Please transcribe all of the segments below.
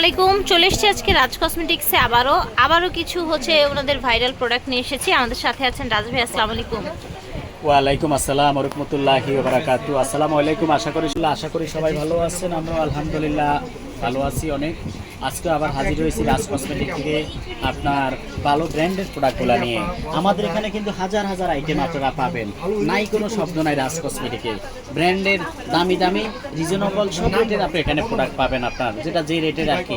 আলাইকুম চলে এসেছি আজকে রাজ কসমেটিক্সে আবারও। আবারও কিছু হচ্ছে ওনাদের ভাইরাল প্রোডাক্ট নিয়ে এসেছি। আমাদের সাথে আছেন রাজ ভাই আসসালামু আলাইকুম ওয়ালাইকুম আসসালাম রহমতুল্লাহি বারাকাতু আসসালামু আলাইকুম আশা করি আশা করি সবাই ভালো আছেন। আমরা আলহামদুলিল্লাহ ভালো আছি অনেক। আজকে আবার হাজির হয়েছি রাজ কসমেটিক থেকে আপনার ভালো ব্র্যান্ডের প্রোডাক্টগুলো নিয়ে। আমাদের এখানে কিন্তু হাজার হাজার আইটেম আপনারা পাবেন। নাই কোনো শব্দ নাই রাজ কসমেটিকে ব্র্যান্ডের দামি দামি রিজনেবল সব রেটের আপনি এখানে প্রোডাক্ট পাবেন আপনার, যেটা যে রেটে রাখি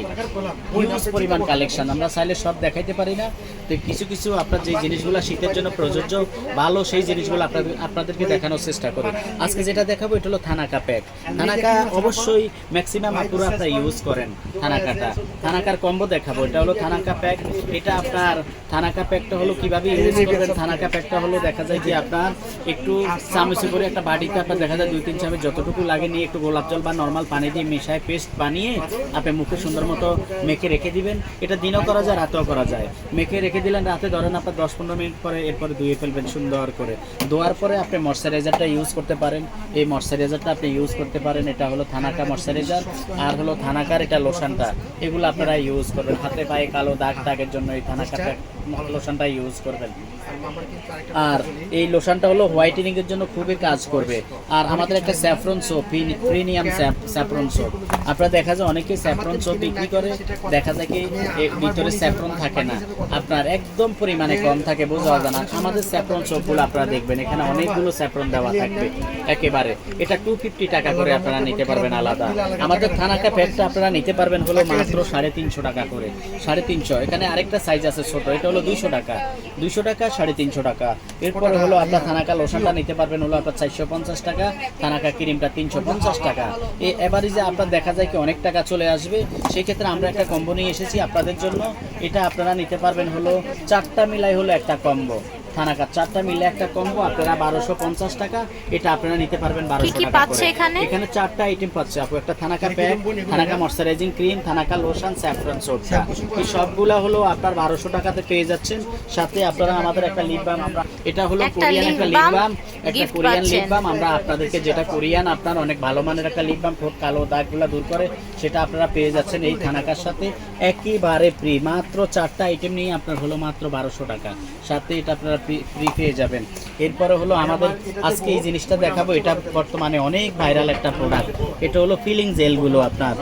হিউজ পরিমাণ কালেকশন আমরা চাইলে সব দেখাইতে পারি না। তো কিছু কিছু আপনার যে জিনিসগুলো শীতের জন্য প্রযোজ্য, ভালো সেই জিনিসগুলো আপনাদের আপনাদেরকে দেখানোর চেষ্টা করি আজকে যেটা দেখাবো, এটা হলো থানাকা প্যাক থানাকা অবশ্যই ম্যাক্সিমাম আপুরা আপনারা ইউজ করেন থানাকাটা। থানাকার কম্বো দেখাবো। এটা হলো থানাকা প্যাক এটা আপনার থানাকা প্যাকটা হলো কীভাবে ইউজ করবেন? থানাকা প্যাকটা হলো দেখা যায় যে আপনার একটু চামচে করে একটা বাটিতে আপনার দেখা যায় দুই তিন চামচ যতটুকু লাগে নিয়ে একটু গোলাপ জল বা নর্মাল পানি দিয়ে মিশায় পেস্ট বানিয়ে আপনি মুখে সুন্দর মতো মেখে রেখে দিবেন। এটা দিনও করা যায়, রাতেও করা যায়। মেখে রেখে দিলেন রাতে ধরেন আপনার দশ পনেরো মিনিট পরে এরপরে ধুয়ে ফেলবেন সুন্দর করে। ধোয়ার পরে আপনি ময়শ্চারাইজারটা ইউজ করতে পারেন। এই ময়শ্চারাইজারটা আপনি ইউজ করতে পারেন। এটা হলো থানাকা ময়শ্চারাইজার আর হলো থানাকার এটা লোশনটা এগুলো আপনারা ইউজ করবেন। হাতে পায়ে কালো দাগ দাগের জন্য এই থানাকাটা লোশনটা ইউজ করবেন। আর এই লোশনটা হলো হোয়াইটেনিং এর জন্য খুবই কাজ করবে। আর আমাদের একটা saffron soap premium saffron soap আপনারা দেখা যায় অনেকে স্যাফরন সোপ বিক্রি করে দেখা যায় কি এর ভিতরে স্যাফরন থাকে না। আপনার একদম পরিমাণে কম থাকে বোঝা যায় না। আমাদের স্যাফরন সোপগুলো আপনারা দেখবেন এখানে অনেকগুলো স্যাফরন দেওয়া থাকবে একেবারে। এটা টু ফিফটি টাকা করে আপনারা নিতে পারবেন আলাদা। আমাদের থানাকা প্যাকটা আপনারা নিতে পারবেন হলো মাত্র সাড়ে তিনশো টাকা করে। সাড়ে তিনশো, এখানে আরেকটা সাইজ আছে ছোট, এটা হলো দুইশো টাকা। দুইশো টাকা, সাড়ে তিনশো টাকা। এরপরে হলো আপনার থানাকা লোশনটা নিতে পারবেন হলো আপনার চারশো পঞ্চাশ টাকা, থানাকা ক্রিমটা তিনশো পঞ্চাশ টাকা। এই যে আপনার দেখা যায় কি অনেক টাকা চলে আসবে। সেই ক্ষেত্রে আমরা একটা কম্বো নিয়ে এসেছি আপনাদের জন্য। এটা আপনারা নিতে পারবেন হলো চারটা মিলাই হলো একটা কম্বো থানাকা চারটা মিলে একটা কম্বো আপনারা বারোশো পঞ্চাশ টাকা এটা আপনারা নিতে পারবেন বারোশো টাকা এখানে? এখানে চারটা আইটেম পাচ্ছে আপু একটা thanaka pack thanaka moisturising cream thanaka lotion saffron সোপটা এই সবগুলা হলো আপনার বারোশো টাকাতে পেয়ে যাচ্ছেন। সাথে আপনারা আমাদের একটা লিপ বাম আমরা এটা হলো কোরিয়ান একটা লিপ বাম একটা কোরিয়ান। লিপ বাম আমরা আপনাদেরকে যেটা কোরিয়ান আপনার অনেক ভালো মানের একটা লিপ বাম ঠোঁট কালো দাগগুলো দূর করে সেটা আপনারা পেয়ে যাচ্ছেন এই থানাকার সাথে। একেবারে ফ্রি মাত্র চারটা আইটেম নিয়ে আপনার হলো মাত্র বারোশো টাকা। সাথে এটা আপনারা ফ্রি পেয়ে যাবেন। এরপরে হলো আমাদের আজকে এই জিনিসটা দেখাবো এটা বর্তমানে অনেক ভাইরাল একটা প্রোডাক্ট এটা হলো ফিলিং জেলগুলো আপনার।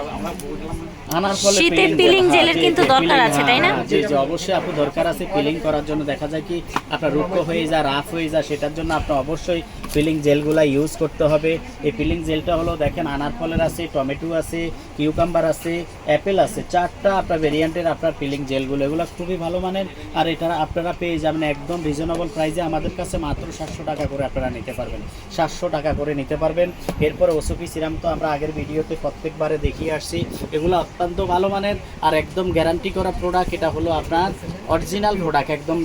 আনার ফলে শীতে peeling peeling হ্যাঁ, জেলের কিন্তু দরকার আছে, তাই না? হ্যাঁ, জি জি অবশ্যই আপনি দরকার আছে ফিলিং করার জন্য। দেখা যায় কি আপনার রুক্ষ হয়ে যায় রাফ হয়ে যায় সেটার জন্য আপনি অবশ্যই ফিলিং জেলগুলা ইউজ করতে হবে। এই ফিলিং জেলটা হলো দেখেন আনার ফলের আছে টমেটো আছে কিউকাম্বার আছে অ্যাপেল আছে চারটা আপনার ভেরিয়েন্টের আপনার ফিলিং জেলগুলো। এগুলো খুবই ভালো মানের আর এটা আপনারা পেয়ে যাবেন একদম রিজনেবল প্রাইসে আমাদের কাছে মাত্র সাতশো টাকা করে আপনারা নিতে পারবেন। সাতশো টাকা করে নিতে পারবেন। এরপরে ওসুপি সিরাম তো আমরা আগের ভিডিওতে প্রত্যেকবারে দেখিয়ে আসছি। এগুলো অত্যন্ত ভালো মানের আর একদম গ্যারান্টি করা প্রোডাক্ট এটা হলো আপনার অরিজিনাল প্রোডাক্ট একদম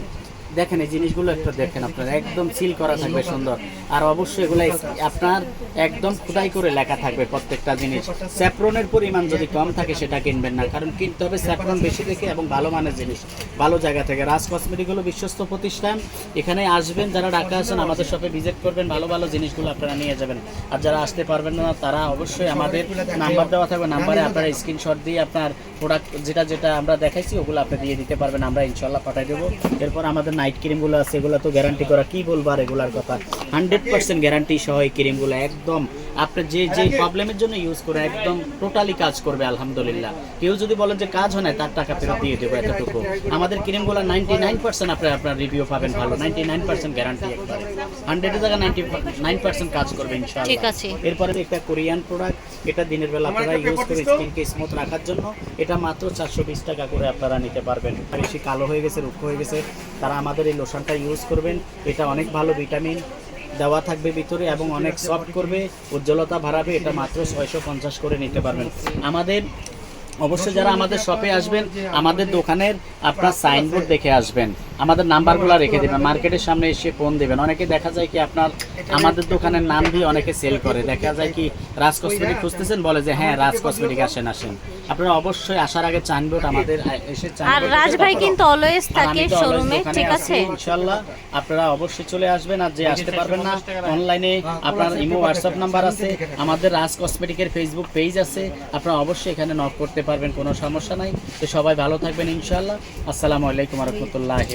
দেখেন, এই জিনিসগুলো একটু দেখেন আপনার, একদম সিল করা থাকবে সুন্দর। আর অবশ্যই এগুলো আপনার একদম খোদাই করে লেখা থাকবে প্রত্যেকটা জিনিস। স্যাফরনের পরিমাণ যদি কম থাকে, সেটা কিনবেন না, কারণ কিনতে হবে স্যাফরন বেশি দেখে এবং ভালো মানের জিনিস, ভালো জায়গা থেকে। রাজ কসমেটিক হলো বিশ্বস্ত প্রতিষ্ঠান। এখানে আসবেন, যারা ঢাকা আছেন, আমাদের শপে ভিজিট করবেন, ভালো ভালো জিনিসগুলো আপনারা নিয়ে যাবেন। আর যারা আসতে পারবেন না, তারা অবশ্যই আমাদের নাম্বার দেওয়া থাকবে। নাম্বারে আপনারা স্ক্রিনশট দিয়ে আপনার প্রোডাক্ট যেটা যেটা আমরা দেখাইছি, ওগুলো আপনি দিয়ে দিতে পারবেন। আমরা ইনশাল্লাহ পাঠিয়ে দেবো। এরপর আমাদের নাইট ক্রিমগুলো আছে এগুলো তো গ্যারান্টি করা কি বলব আর এগুলার কথা? হান্ড্রেড পার্সেন্ট গ্যারান্টি সহ এই ক্রিমগুলো একদম। আপনি যে যে প্রবলেমের জন্য ইউজ করে একদম টোটালি কাজ করবে আলহামদুলিল্লাহ। কেউ যদি বলেন যে কাজ হয় না তার টাকা ফেরত দিয়ে দেবো এতটুকু। আমাদের ক্রিমগুলো নাইনটি নাইন পার্সেন্ট আপনি আপনার রিভিউ পাবেন ভালো নাইনটি নাইন পার্সেন্ট গ্যারান্টি একবারে হান্ড্রেডের জায়গায় নাইনটি নাইন পার্সেন্ট কাজ করবে ইনশাআল্লাহ। ঠিক আছে। এরপরে একটা কোরিয়ান প্রোডাক্ট এটা দিনের বেলা আপনারা ইউজ করে স্কিনকে স্মুথ রাখার জন্য এটা মাত্র চারশো বিশ টাকা করে আপনারা নিতে পারবেন। বেশি কালো হয়ে গেছে রুক্ষ হয়ে গেছে তারা আমাদের এই লোশনটা ইউজ করবেন। এটা অনেক ভালো ভিটামিন দেওয়া থাকবে ভিতরে এবং অনেক সফট করবে উজ্জ্বলতা বাড়াবে এটা মাত্র ছয়শো পঞ্চাশ করে নিতে পারবেন। আমাদের অবশ্যই যারা আমাদের শপে আসবেন আমাদের দোকানের আপনার সাইনবোর্ড দেখে আসবেন। আমাদের নাম্বারগুলো রেখে দেবেন। মার্কেটের সামনে এসে ফোন দেবেন। অনেকে দেখা যায় কি আপনার আমাদের দোকানের নাম দিয়ে অনেকে সেল করে। দেখা যায় কি রাজ কসমেটিক খুঁজতেছেন বলে যে হ্যাঁ রাজ কসমেটিক আসেন আসেন। আপনারা অবশ্যই আসার আগে চাইনবোর্ড আমাদের এসে আর রাজ ভাই কিন্তু অলওয়েজ থাকে শোরুমে ঠিক আছে? ইনশাল্লাহ আপনারা অবশ্যই চলে আসবেন আর যে আসতে পারবেন না অনলাইনে আপনার ইমো হোয়াটসঅ্যাপ নাম্বার আছে আমাদের রাজ কসমেটিকের ফেসবুক পেজ আছে। আপনারা অবশ্যই এখানে নক করতে পারবেন কোনো সমস্যা নাই। তো সবাই ভালো থাকবেন ইনশাল্লাহ আসসালামু আলাইকুম রহমতুল্লাহি